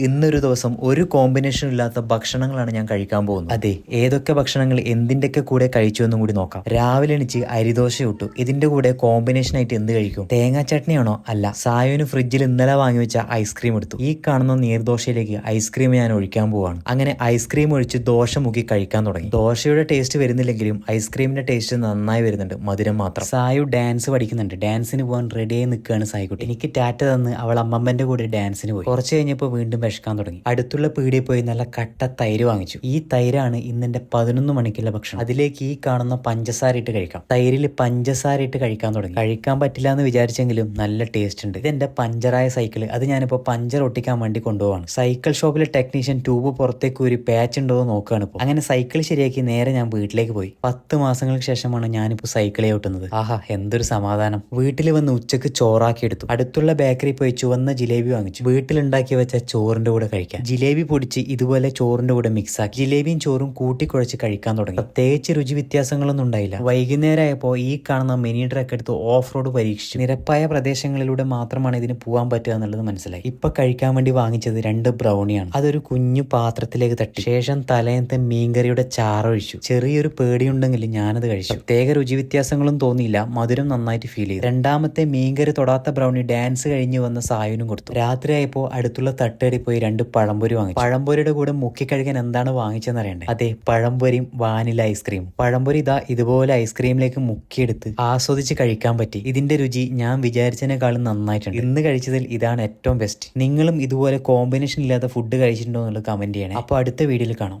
ഇന്നൊരു ദിവസം ഒരു കോമ്പിനേഷൻ ഇല്ലാത്ത ഭക്ഷണങ്ങളാണ് ഞാൻ കഴിക്കാൻ പോകുന്നത്. അതെ ഏതൊക്കെ ഭക്ഷണങ്ങൾ എന്തിന്റെയൊക്കെ കൂടെ കഴിച്ചു എന്നും കൂടി നോക്കാം. രാവിലെ എണിച്ച് അരിദോശ ഇട്ടു. ഇതിന്റെ കൂടെ കോമ്പിനേഷൻ ആയിട്ട് എന്ത് കഴിക്കും? തേങ്ങാ ചട്നിയാണോ അല്ല സായുവിന് ഫ്രിഡ്ജിൽ ഇന്നലെ വാങ്ങി വെച്ച ഐസ്ക്രീം എടുത്തു. ഈ കാണുന്ന നീർദോശയിലേക്ക് ഐസ്ക്രീം ഞാൻ ഒഴിക്കാൻ പോവാണ്. അങ്ങനെ ഐസ്ക്രീം ഒഴിച്ച് ദോശ മുക്കി കഴിക്കാൻ തുടങ്ങി. ദോശയുടെ ടേസ്റ്റ് വരുന്നില്ലെങ്കിലും ഐസ്ക്രീമിന്റെ ടേസ്റ്റ് നന്നായി വരുന്നുണ്ട് മധുരം മാത്രം. സായു ഡാൻസ് പഠിക്കുന്നുണ്ട്. ഡാൻസിന് പോകാൻ റെഡിയായി നിൽക്കുകയാണ് സായിക്കുട്ടി. എനിക്ക് ടാറ്റ തന്ന് അവൾ അമ്മമ്മന്റെ കൂടെ ഡാൻസിന് പോയി. കുറച്ച് കഴിഞ്ഞപ്പോൾ വീണ്ടും വിശക്കാൻ തുടങ്ങി. അടുത്തുള്ള പീടിയിൽ പോയി നല്ല കട്ട തൈര് വാങ്ങിച്ചു. ഈ തൈരാണ് ഇന്നെന്റെ പതിനൊന്ന് മണിക്കുള്ള ഭക്ഷണം. അതിലേക്ക് ഈ കാണുന്ന പഞ്ചസാര ഇട്ട് കഴിക്കാം. തൈരിൽ പഞ്ചസാര ഇട്ട് കഴിക്കാൻ തുടങ്ങി. കഴിക്കാൻ പറ്റില്ല എന്ന് വിചാരിച്ചെങ്കിലും നല്ല ടേസ്റ്റ് ഉണ്ട്. ഇത് ഇതെന്റെ പഞ്ചറായ സൈക്കിൾ അത് ഞാനിപ്പോ പഞ്ചർ ഒട്ടിക്കാൻ വേണ്ടി കൊണ്ടുപോവാണ്. സൈക്കിൾ ഷോപ്പിലെ ടെക്നീഷ്യൻ ട്യൂബ് പുറത്തേക്ക് ഒരു പാച്ച് ഉണ്ടോ എന്ന് നോക്കുകയാണ് ഇപ്പോൾ അങ്ങനെ സൈക്കിൾ ശരിയാക്കി നേരെ ഞാൻ വീട്ടിലേക്ക് പോയി. പത്ത് മാസങ്ങൾക്ക് ശേഷമാണ് ഞാനിപ്പോൾ സൈക്കിളെ ഓട്ടുന്നത് ആഹാ എന്തൊരു സമാധാനം. വീട്ടിൽ വന്ന് ഉച്ചയ്ക്ക് ചോറാക്കി എടുത്തു. അടുത്തുള്ള ബേക്കറി പോയി ചുവന്ന ജിലേബി വാങ്ങിച്ചു. വീട്ടിലുണ്ടാക്കി വെച്ച ചോറിന്റെ കൂടെ കഴിക്കാം ജിലേബി പൊടിച്ച് ഇതുപോലെ ചോറിന്റെ കൂടെ മിക്സ് ആക്കി. ജിലേബിയും ചോറും കൂട്ടിക്കുഴച്ച് കഴിക്കാൻ തുടങ്ങി. പ്രത്യേകിച്ച് രുചി വ്യത്യാസങ്ങളൊന്നും ഉണ്ടായില്ല. വൈകുന്നേരമായപ്പോൾ ഈ കാണുന്ന മിനി ട്രക്ക് എടുത്ത് ഓഫ് റോഡ് പരീക്ഷിച്ചു. നിരപ്പായ പ്രദേശങ്ങളിലൂടെ മാത്രമാണ് ഇതിന് പോകാൻ പറ്റുക എന്നുള്ളത് മനസ്സിലായി. ഇപ്പൊ കഴിക്കാൻ വേണ്ടി വാങ്ങിച്ചത് രണ്ട് ബ്രൗണിയാണ് അതൊരു കുഞ്ഞു പാത്രത്തിലേക്ക് തട്ടി. ശേഷം തലേന്നത്തെ മീൻകറിയുടെ ചാറൊഴിച്ചു. ചെറിയൊരു പേടിയുണ്ടെങ്കിൽ ഞാനത് കഴിച്ചു. പ്രത്യേക രുചി വ്യത്യാസങ്ങളും തോന്നിയില്ല. മധുരം നന്നായിട്ട് ഫീൽ ചെയ്തു. രണ്ടാമത്തെ മീൻകറി തൊടാത്ത ബ്രൗണി ഡാൻസ് കഴിഞ്ഞ് വന്ന സായുനും കൊടുത്തു. രാത്രിയായപ്പോൾ അടുത്തുള്ള തട്ടുകടി പോയി രണ്ട് പഴംപൊരി വാങ്ങിച്ചു. പഴംപൊരിയുടെ കൂടെ മുക്കി കഴിക്കാൻ എന്താണ് വാങ്ങിച്ചതെന്ന് അറിയണ്ടേ? അതെ പഴംപൊരിയും വാനില ഐസ്ക്രീം പഴംപൊരി ഇതാ ഇതുപോലെ ഐസ്ക്രീമിലേക്ക് മുക്കിയെടുത്ത് ആസ്വദിച്ച് കഴിക്കാൻ പറ്റി. ഇതിന്റെ രുചി ഞാൻ വിചാരിച്ചതിനേക്കാളും നന്നായിട്ടുണ്ട്. ഇന്ന് കഴിച്ചതിൽ ഇതാണ് ഏറ്റവും ബെസ്റ്റ് നിങ്ങളും ഇതുപോലെ കോമ്പിനേഷൻ ഇല്ലാത്ത ഫുഡ് കഴിച്ചിട്ടുണ്ടോ എന്നുള്ളത് കമന്റ് ചെയ്യണേ. അപ്പോൾ അടുത്ത വീഡിയോയിൽ കാണാം.